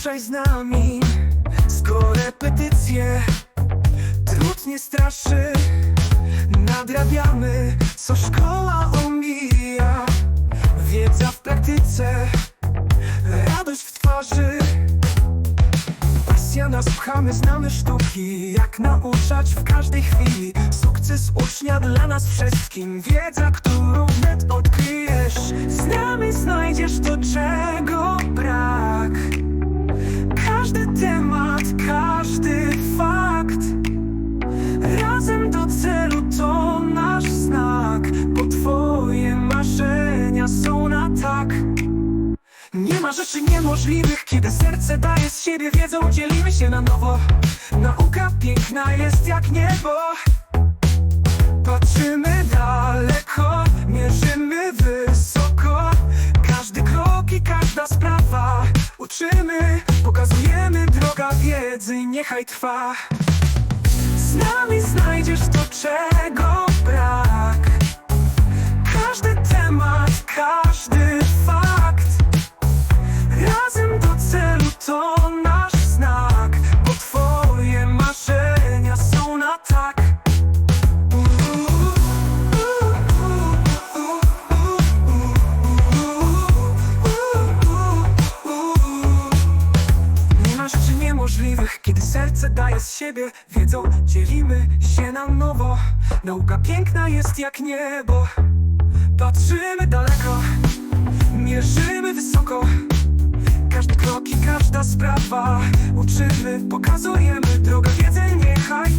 Zostań z nami, skoro repetycje Trud nie straszy, nadrabiamy Co szkoła omija. Wiedza w praktyce, radość w twarzy. Pasja nas pchamy, znamy sztuki Jak nauczać w każdej chwili. Sukces ucznia dla nas wszystkim. Wiedza, którą wnet odkryjesz. Z nami znajdziesz to, czego nie ma rzeczy niemożliwych, kiedy serce daje z siebie wiedzą, dzielimy się na nowo. Nauka piękna jest jak niebo. Patrzymy daleko, mierzymy wysoko. Każdy krok i każda sprawa uczymy, pokazujemy droga wiedzy, niechaj trwa. Z nami znajdziesz to, czego brak. Kiedy serce daje z siebie Wiedzą, dzielimy się na nowo. Nauka piękna jest jak niebo. Patrzymy daleko, mierzymy wysoko. Każdy krok i każda sprawa Uczymy, pokazujemy. Drogę wiedzy Niechaj